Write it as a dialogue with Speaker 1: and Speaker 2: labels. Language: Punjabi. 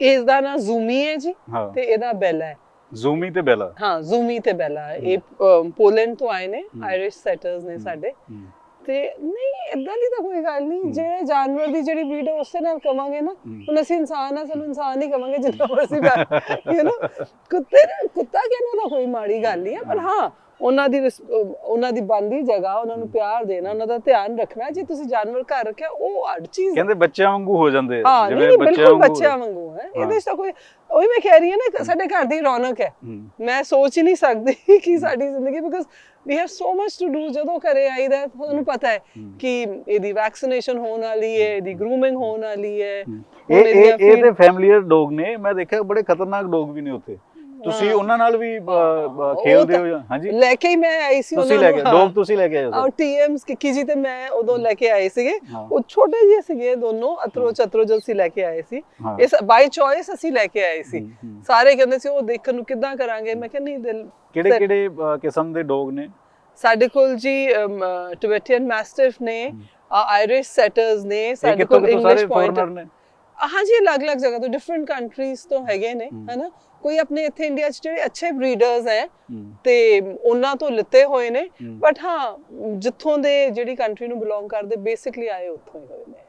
Speaker 1: ਇਸ ਦਾ ਨਾਂ ਜ਼ੂਮੀ ਹੈ ਜੀ
Speaker 2: ਹਾਂ।
Speaker 1: ਤੇ ਇਹਦਾ ਬੈਲਾ ਹੈ।
Speaker 2: ਜ਼ੂਮੀ ਤੇ ਬੈਲਾ?
Speaker 1: ਹਾਂ ਜ਼ੂਮੀ ਤੇ ਬੈਲਾ। ਇਹ ਪੋਲੈਂਡ ਤੋਂ ਆਏ ਨੇ। ਆਇਰਿਸ਼ ਸੈਟਰਸ ਨੇ। ਸਾਡੇ। ਤੇ ਨਹੀਂ ਇਦਾਂ ਦੀ ਤਾਂ ਕੋਈ ਗੱਲ ਨਹੀਂ। ਜਿਹੜੇ ਜਾਨਵਰ ਦੀ ਜਿਹੜੀ ਬਰੀਡ ਹੈ ਉਸੇ ਨਾਲ ਕਵਾਂਗੇ ਨਾ। ਹੁਣ ਅਸੀਂ ਇਨਸਾਨ ਆ ਸਾਨੂੰ ਇਨਸਾਨ ਹੀ ਕਵਾਂਗੇ ਜਿੰਨਾ ਮਰਜ਼ੀ ਯੂ نو ਕੁੱਤੇ ਨੂੰ ਕੁੱਤਾ ਕਹਿਣਾ ਤਾਂ ਕੋਈ ਮਾੜੀ ਗੱਲ ਨਹੀਂ ਹੈ ਪਰ ਹਾਂ। ਉਹਨਾਂ ਦੀ ਉਹਨਾਂ ਦੀ ਬੰਦੀ ਜਗ੍ਹਾ ਉਹਨਾਂ ਨੂੰ ਪਿਆਰ ਦੇਣਾ ਉਹਨਾਂ ਦਾ ਧਿਆਨ ਰੱਖਣਾ। ਜੇ ਤੁਸੀਂ ਜਾਨਵਰ ਘਰ ਰੱਖਿਆ ਉਹ ਅੱਡ ਚੀਜ਼
Speaker 2: ਕਹਿੰਦੇ ਬੱਚਿਆਂ ਵਾਂਗੂ ਹੋ ਜਾਂਦੇ ਵਾਂਗੂ-
Speaker 1: ਬੱਚਿਆਂ ਵਾਂਗੂ ਹੈ। ਇਹਦੇ 'ਚ ਤਾਂ ਕੋਈ ਉਹੀ ਮੈਂ ਕਹਿ ਰਹੀ ਹਾਂ ਨਾ ਸਾਡੇ ਘਰ ਦੀ ਰੌਣਕ ਹੈ। ਮੈਂ ਸੋਚ ਹੀ ਨਹੀਂ ਸਕਦੀ ਕਿ ਸਾਡੀ ਜ਼ਿੰਦਗੀ because we have so much to do ਜਦੋਂ ਘਰੇ ਆਈਦਾ ਤੁਹਾਨੂੰ ਪਤਾ ਹੈ। ਕਿ ਇਹਦੀ ਵੈਕਸੀਨੇਸ਼ਨ ਹੋਣ ਵਾਲੀ ਹੈ ਇਹਦੀ ਗਰੂਮਿੰਗ ਹੋਣ ਵਾਲੀ ਹੈ।
Speaker 2: ਇਹ ਇਹ ਤੇ ਫੈਮਿਲੀਅਰ ਡੌਗ ਨੇ। ਮੈਂ ਦੇਖਿਆ ਬੜੇ ਖਤਰਨਾਕ ਡੌਗ ਵੀ ਨੇ ਉੱਥੇ। ਤੁਸੀਂ। ਉਹਨਾਂ ਨਾਲ ਵੀ ਖੇਲਦੇ
Speaker 1: ਤਾਂ-
Speaker 2: ਹੋ ਜਾਂ- ਹਾਂਜੀ?
Speaker 1: ਲੈ ਕੇ ਹੀ ਮੈਂ ਆਈ ਸੀ
Speaker 2: ਤੁਸੀਂ ਲੈ ਕੇ। ਡੌਗ ਤੁਸੀਂ ਲੈ ਕੇ ਆਏ ਹੋ
Speaker 1: ਔਰ ਟੀਐਮਸ ਕਿੱਕੀ ਜੀ ਤੇ ਮੈਂ ਉਦੋਂ ਲੈ ਕੇ ਆਏ ਸੀਗੇ।
Speaker 2: ਹਾਂ।
Speaker 1: ਉਹ ਛੋਟੇ ਜਿਹੇ ਸੀਗੇ ਦੋਨੋਂ ਅਤਰੋ ਚਤਰੋ ਜੋ ਅਸੀਂ ਲੈ ਕੇ ਆਏ ਸੀ।
Speaker 2: ਹਾਂ।
Speaker 1: ਇਸ ਬਾਈ ਚੋਇਸ ਅਸੀਂ ਲੈ ਕੇ ਆਏ ਸੀ।
Speaker 2: ਹਮ, ਹਮ।
Speaker 1: ਸਾਰੇ ਕਹਿੰਦੇ ਸੀ ਉਹ ਦੇਖਣ ਨੂੰ ਕਿੱਦਾਂ ਕਰਾਂਗੇ? ਮੈਂ ਕਿਹਾ ਨਹੀਂ ਦਿਲ
Speaker 2: ਕਿਹੜੇ ਕਿਹੜੇ ਅ, ਕਿਸਮ ਦੇ ਡੌਗ ਨੇ?
Speaker 1: ਸਾਡੇ ਕੋਲ ਜੀ ਟਿਬੇਟੀਅਨ ਮੈਸਟਿਫ ਨੇ ਆਇਰਿਸ਼ ਸੈਟਰਸ ਨੇ
Speaker 2: ਇਹ
Speaker 1: ਸਾਡੇ
Speaker 2: ਕਿੱਥੋਂ
Speaker 1: ਕੋਲ
Speaker 2: ਕਿੱਥੋਂ ਸਾਰੇ
Speaker 1: ਇੰਗਲਿਸ਼
Speaker 2: ਫੋਰਨਰ
Speaker 1: ਪੁਆਇੰਟਰ
Speaker 2: ਨੇ।
Speaker 1: ਹਾਂ ਜੀ ਅਲੱਗ-ਅਲੱਗ ਜਗ੍ਹਾ ਤੋਂ ਡਿਫਰੈਂਟ ਕੰਟਰੀਜ਼ ਤੋਂ ਹੈਗੇ ਨੇ। ਹਨਾ ਕੋਈ ਆਪਣੇ ਇੱਥੇ ਇੰਡੀਆ 'ਚ ਜਿਹੜੇ ਅੱਛੇ ਬਰੀਡਰਸ
Speaker 2: ਹਮ,
Speaker 1: ਤੇ ਉਹਨਾਂ ਤੋਂ ਲਿੱਤੇ ਹੋਏ ਨੇ। ਬਟ ਹਾਂ ਜਿੱਥੋਂ ਦੇ ਜਿਹੜੀ ਕੰਟਰੀ ਨੂੰ ਬਿਲੋਂਗ ਕਰਦੇ ਬੇਸਿਕਲੀ ਆਏ ਉੱਥੋਂ ਹੀ ਹੋਏ ਨੇ